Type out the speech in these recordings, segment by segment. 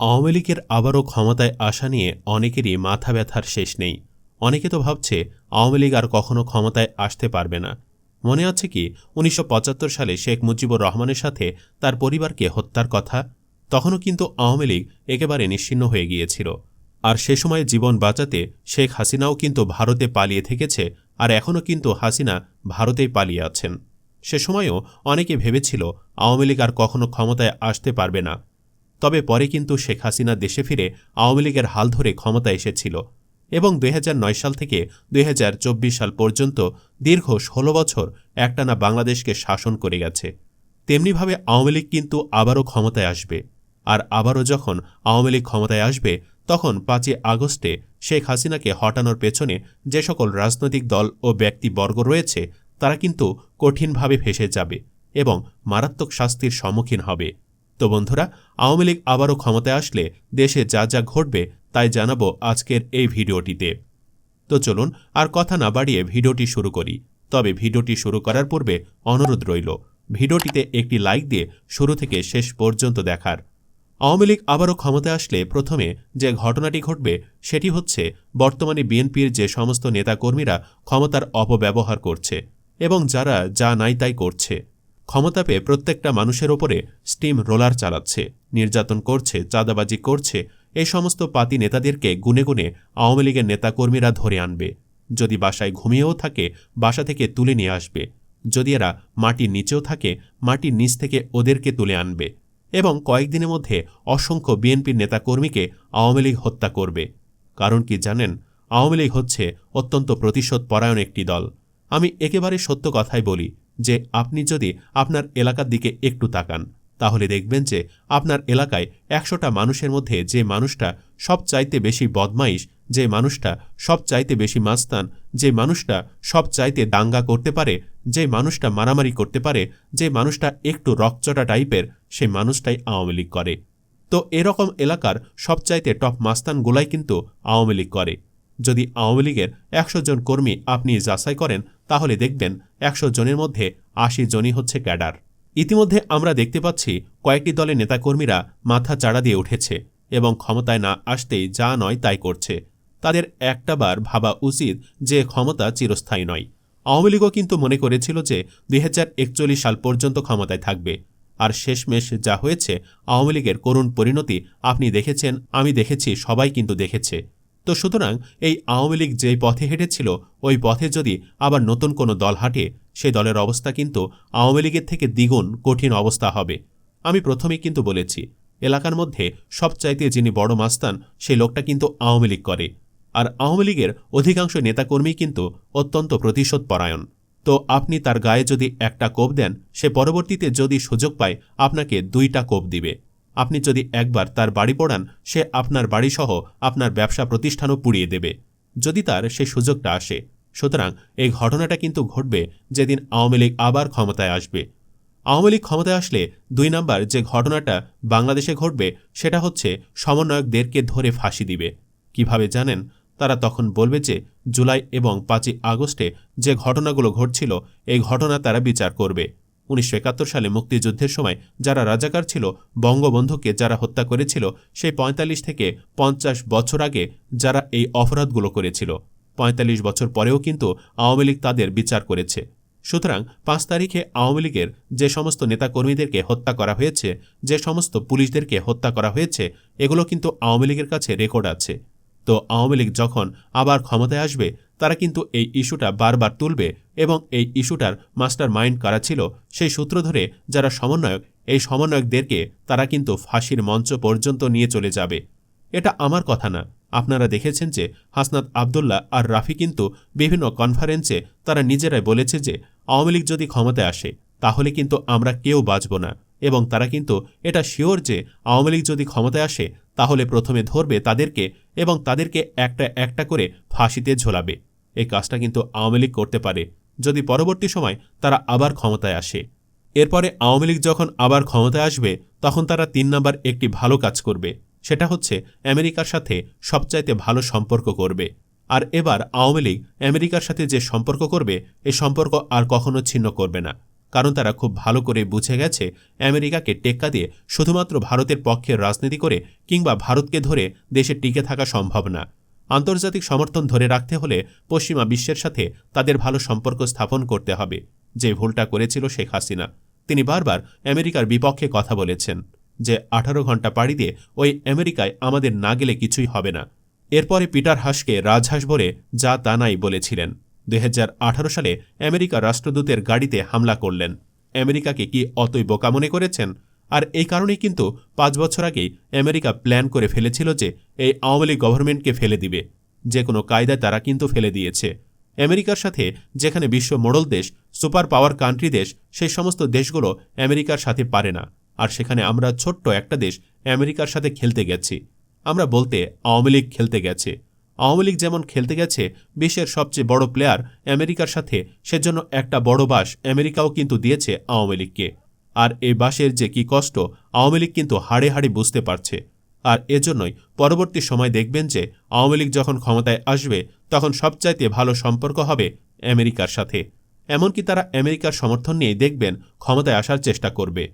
আওয়ামী লীগের আবারও ক্ষমতায় আসা নিয়ে অনেকেরই মাথা ব্যথার শেষ নেই। অনেকে তো ভাবছে আওয়ামী লীগ আর কখনো ক্ষমতায় আসতে পারবে না। মনে আছে কি, উনিশশো পঁচাত্তর সালে শেখ মুজিবুর রহমানের সাথে তার পরিবারকে হত্যার কথা? তখনও কিন্তু আওয়ামী লীগ একেবারে নিশ্চিন্ন হয়ে গিয়েছিল। আর সে সময় জীবন বাঁচাতে শেখ হাসিনাও কিন্তু ভারতে পালিয়ে থেকেছে, আর এখনও কিন্তু হাসিনা ভারতেই পালিয়ে আছেন। সে সময়ও অনেকে ভেবেছিল আওয়ামী লীগ আর কখনো ক্ষমতায় আসতে পারবে না। তবে পরে কিন্তু শেখ হাসিনা দেশে ফিরে আওয়ামী লীগের হাল ধরে ক্ষমতা এসেছিল এবং দুই হাজার নয় সাল থেকে দুই হাজার চব্বিশ সাল পর্যন্ত দীর্ঘ ১৬ বছর একটানা বাংলাদেশকে শাসন করে গেছে। তেমনিভাবে আওয়ামী লীগ কিন্তু আবারও ক্ষমতায় আসবে। আর আবারও যখন আওয়ামী লীগ ক্ষমতায় আসবে, তখন পাঁচই আগস্টে শেখ হাসিনাকে হটানোর পেছনে যে সকল রাজনৈতিক দল ও ব্যক্তিবর্গ রয়েছে, তারা কিন্তু কঠিনভাবে ফেসে যাবে এবং মারাত্মক শাস্তির সম্মুখীন হবে। তো বন্ধুরা, আওয়ামী লীগ আবারও ক্ষমতায় আসলে দেশে যা যা ঘটবে তাই জানাব আজকের এই ভিডিওটিতে। তো চলুন আর কথা না বাড়িয়ে ভিডিওটি শুরু করি। তবে ভিডিওটি শুরু করার পূর্বে অনুরোধ রইল, ভিডিওটিতে একটি লাইক দিয়ে শুরু থেকে শেষ পর্যন্ত দেখার। আওয়ামী লীগ আবারও ক্ষমতায় আসলে প্রথমে যে ঘটনাটি ঘটবে সেটি হচ্ছে বর্তমানে বিএনপির যে সমস্ত নেতাকর্মীরা ক্ষমতার অপব্যবহার করছে এবং যারা যা নাই তাই করছে। ক্ষমতা পেয়ে প্রত্যেকটা মানুষের ওপরে স্টিম রোলার চালাচ্ছে, নির্যাতন করছে, চাঁদাবাজি করছে, এই সমস্ত পাতি নেতাদেরকে গুনে গুনে আওয়ামী লীগের নেতাকর্মীরা ধরে আনবে। যদি বাসায় ঘুমিয়েও থাকে, বাসা থেকে তুলে নিয়ে আসবে। যদি এরা মাটির নিচেও থাকে, মাটির নিচ থেকে ওদেরকে তুলে আনবে। এবং কয়েকদিনের মধ্যে অসংখ্য বিএনপির নেতাকর্মীকে আওয়ামী লীগ হত্যা করবে। কারণ কি জানেন? আওয়ামী লীগ হচ্ছে অত্যন্ত প্রতিশোধ পরায়ণ একটি দল। আমি একেবারে সত্য কথাই বলি। যে আপনি যদি আপনার এলাকার দিকে একটু তাকান, তাহলে দেখবেন যে আপনার এলাকায় একশোটা মানুষের মধ্যে যে মানুষটা সব চাইতে বেশি বদমাইশ, যে মানুষটা সব চাইতে বেশি মাস্তান, যে মানুষটা সব চাইতে দাঙ্গা করতে পারে, যে মানুষটা মারামারি করতে পারে, যে মানুষটা একটু রকচটা টাইপের সেই মানুষটাই আওয়ামী লীগ করে। তো এরকম এলাকার সবচাইতে টপ মাস্তানগুলাই কিন্তু আওয়ামী লীগ করে। যদি আওয়ামী লীগের একশো জন কর্মী আপনি যাচাই করেন তাহলে দেখবেন একশো জনের মধ্যে আশি জনই হচ্ছে ক্যাডার। ইতিমধ্যে আমরা দেখতে পাচ্ছি কয়েকটি দলের নেতাকর্মীরা মাথা চাড়া দিয়ে উঠেছে এবং ক্ষমতায় না আসতেই যা নয় তাই করছে। তাদের একটাবার ভাবা উচিত যে ক্ষমতা চিরস্থায়ী নয়। আওয়ামী লীগও কিন্তু মনে করেছিল যে দুই হাজার একচল্লিশ সাল পর্যন্ত ক্ষমতায় থাকবে। আর শেষমেশ যা হয়েছে, আওয়ামী লীগের করুণ পরিণতি আপনি দেখেছেন, আমি দেখেছি, সবাই কিন্তু দেখেছে। তো সুতরাং এই আওয়ামী লীগ যেই পথে হেঁটেছিল, ওই পথে যদি আবার নতুন কোনো দল হাঁটে, সেই দলের অবস্থা কিন্তু আওয়ামী লীগের থেকে দ্বিগুণ কঠিন অবস্থা হবে। আমি প্রথমেই কিন্তু বলেছি, এলাকার মধ্যে সবচাইতে যিনি বড় মাস্তান, সেই লোকটা কিন্তু আওয়ামী লীগ করে। আর আওয়ামী লীগের অধিকাংশ নেতাকর্মী কিন্তু অত্যন্ত প্রতিশোধ পরায়ণ তো আপনি তার গায়ে যদি একটা কোপ দেন, সে পরবর্তীতে যদি সুযোগ পায়, আপনাকে দুইটা কোপ দিবে। আপনি যদি একবার তার বাড়ি পড়ান, সে আপনার বাড়িসহ আপনার ব্যবসা প্রতিষ্ঠানও পুড়িয়ে দেবে। যদি তার সে সুযোগটা আসে। সুতরাং এই ঘটনাটা কিন্তু ঘটবে যেদিন আওয়ামী লীগ আবার ক্ষমতায় আসবে। আওয়ামী লীগ ক্ষমতায় আসলে দুই নাম্বার যে ঘটনাটা বাংলাদেশে ঘটবে, সেটা হচ্ছে সমন্বয়কদেরকে ধরে ফাঁসি দিবে। কীভাবে জানেন? তারা তখন বলবে যে, জুলাই এবং পাঁচই আগস্টে যে ঘটনাগুলো ঘটছিল, এই ঘটনা তারা বিচার করবে। উনিশশো একাত্তর সালে মুক্তিযুদ্ধের সময় যারা রাজাকার ছিল, বঙ্গবন্ধুকে যারা হত্যা করেছিল, সেই ৪৫ থেকে পঞ্চাশ বছর আগে যারা এই অপরাধগুলো করেছিল। ৪৫ বছর পরেও কিন্তু আওয়ামী লীগ তাদের বিচার করেছে। সুতরাং পাঁচ তারিখে আওয়ামী লীগের যে সমস্ত নেতাকর্মীদেরকে হত্যা করা হয়েছে, যে সমস্ত পুলিশদেরকে হত্যা করা হয়েছে, এগুলো কিন্তু আওয়ামী লীগের কাছে রেকর্ড আছে। তো আওয়ামী লীগ যখন আবার ক্ষমতায় আসবে তারা কিন্তু এই ইস্যুটা বারবার তুলবে এবং এই ইস্যুটার মাস্টার মাইন্ড করা ছিল সেই সূত্র ধরে যারা সমন্বয়ক, এই সমন্বয়কদেরকে তারা কিন্তু ফাঁসির মঞ্চ পর্যন্ত নিয়ে চলে যাবে। এটা আমার কথা না। আপনারা দেখেছেন যে হাসনাত আবদুল্লাহ আর রাফি কিন্তু বিভিন্ন কনফারেন্সে তারা নিজেরাই বলেছে যে আওয়ামী লীগ যদি ক্ষমতায় আসে, তাহলে কিন্তু আমরা কেউ বাঁচব না। এবং তারা কিন্তু এটা শিওর যে আওয়ামী লীগ যদি ক্ষমতায় আসে, তাহলে প্রথমে ধরবে তাদেরকে এবং তাদেরকে একটা একটা করে ফাঁসিতে ঝোলাবে। এই কাজটা কিন্তু আওয়ামী লীগ করতে পারে। যদি পরবর্তী সময় তারা আবার ক্ষমতায় আসে। এরপরে আওয়ামী লীগ যখন আবার ক্ষমতায় আসবে, তখন তারা তিন নম্বর একটি ভালো কাজ করবে। সেটা হচ্ছে আমেরিকার সাথে সবচাইতে ভালো সম্পর্ক করবে। আর এবার আওয়ামী লীগ আমেরিকার সাথে যে সম্পর্ক করবে এই সম্পর্ক আর কখনো ছিন্ন করবে না। কারণ তারা খুব ভালো করে বুঝে গেছে আমেরিকাকে টেক্কা দিয়ে শুধুমাত্র ভারতের পক্ষে রাজনীতি করে কিংবা ভারতকে ধরে দেশে টিকে থাকা সম্ভব না। আন্তর্জাতিক সমর্থন ধরে রাখতে হলে পশ্চিমা বিশ্বের সাথে তাদের ভালো সম্পর্ক স্থাপন করতে হবে, যে ভুলটা করেছিল শেখ হাসিনা। তিনি বারবার আমেরিকার বিপক্ষে কথা বলেছেন যে আঠারো ঘণ্টা পাড়ি দিয়ে ওই আমেরিকায় আমাদের না গেলে কিছুই হবে না। এরপরে পিটার হাসকে রাজহাঁস বলে যা তা নাই বলেছিলেন। দু হাজার আঠারো সালে আমেরিকা রাষ্ট্রদূতের গাড়িতে হামলা করলেন। আমেরিকাকে কি অতই বোকা মনে করেছেন? আর এই কারণেই কিন্তু পাঁচ বছর আগেই আমেরিকা প্ল্যান করে ফেলেছিল যে এই আওয়ামী লীগ গভর্নমেন্টকে ফেলে দিবে। যে কোনো কায়দায় তারা কিন্তু ফেলে দিয়েছে। আমেরিকার সাথে যেখানে বিশ্ব মোড়ল দেশ, সুপার পাওয়ার কান্ট্রি দেশ, সেই সমস্ত দেশগুলো আমেরিকার সাথে পারে না। আর সেখানে আমরা ছোট্ট একটা দেশ আমেরিকার সাথে খেলতে গেছি। আমরা বলতে আওয়ামী লীগ খেলতে গেছে। আওয়ামী লীগ যেমন খেলতে গেছে, বিশ্বের সবচেয়ে বড় প্লেয়ার আমেরিকার সাথে, সেজন্য একটা বড় বাস আমেরিকাও কিন্তু দিয়েছে আওয়ামী লীগকে। আর এই বাসের যে কি কষ্ট, আওয়ামী লীগ কিন্তু হাড়ে হাড়ে বুঝতে পারছে। আর এজন্যই পরবর্তী সময় দেখবেন যে, আওয়ামী লীগ যখন ক্ষমতায় আসবে, তখন সবচাইতে ভালো সম্পর্ক হবে আমেরিকার সাথে। এমনকি তারা আমেরিকার সমর্থন নিয়ে দেখবেন ক্ষমতায় আসার চেষ্টা করবে।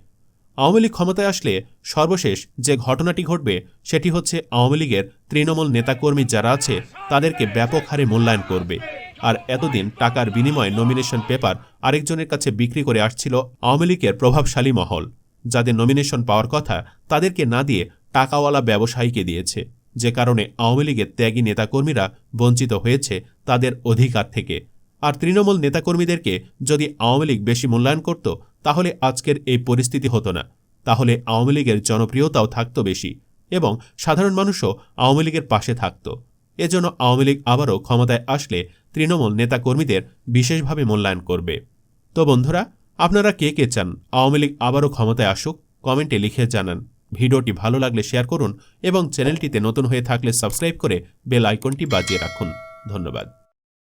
আওয়ামী লীগ ক্ষমতায় আসলে সর্বশেষ যে ঘটনাটি ঘটবে, সেটি হচ্ছে আওয়ামী লীগের তৃণমূল নেতাকর্মী যারা আছে, তাদেরকে ব্যাপক হারে মূল্যায়ন করবে। আর এতদিন টাকার বিনিময়ে নমিনেশন পেপার আরেকজনের কাছে বিক্রি করে আসছিল আওয়ামী লীগের প্রভাবশালী মহল। যাদের নমিনেশন পাওয়ার কথা তাদেরকে না দিয়ে টাকাওয়ালা ব্যবসায়ীকে দিয়েছে। যে কারণে আওয়ামী লীগের ত্যাগী নেতাকর্মীরা বঞ্চিত হয়েছে তাদের অধিকার থেকে। আর তৃণমূল নেতাকর্মীদেরকে যদি আওয়ামী লীগ বেশি মূল্যায়ন করত, তাহলে আজকের এই পরিস্থিতি হতো না। তাহলে আওয়ামী লীগের জনপ্রিয়তাও থাকত বেশি এবং সাধারণ মানুষও আওয়ামী লীগের পাশে থাকত। এজন্য আওয়ামী লীগ আবারও ক্ষমতায় আসলে তৃণমূল নেতাকর্মীদের বিশেষভাবে মূল্যায়ন করবে। তো বন্ধুরা, আপনারা কে কে চান? আওয়ামী লীগ আবারও ক্ষমতায় আসুক, কমেন্টে লিখে জানান। ভিডিওটি ভালো লাগলে শেয়ার করুন এবং চ্যানেলটিতে নতুন হয়ে থাকলে সাবস্ক্রাইব করে বেল আইকনটি বাজিয়ে রাখুন। ধন্যবাদ।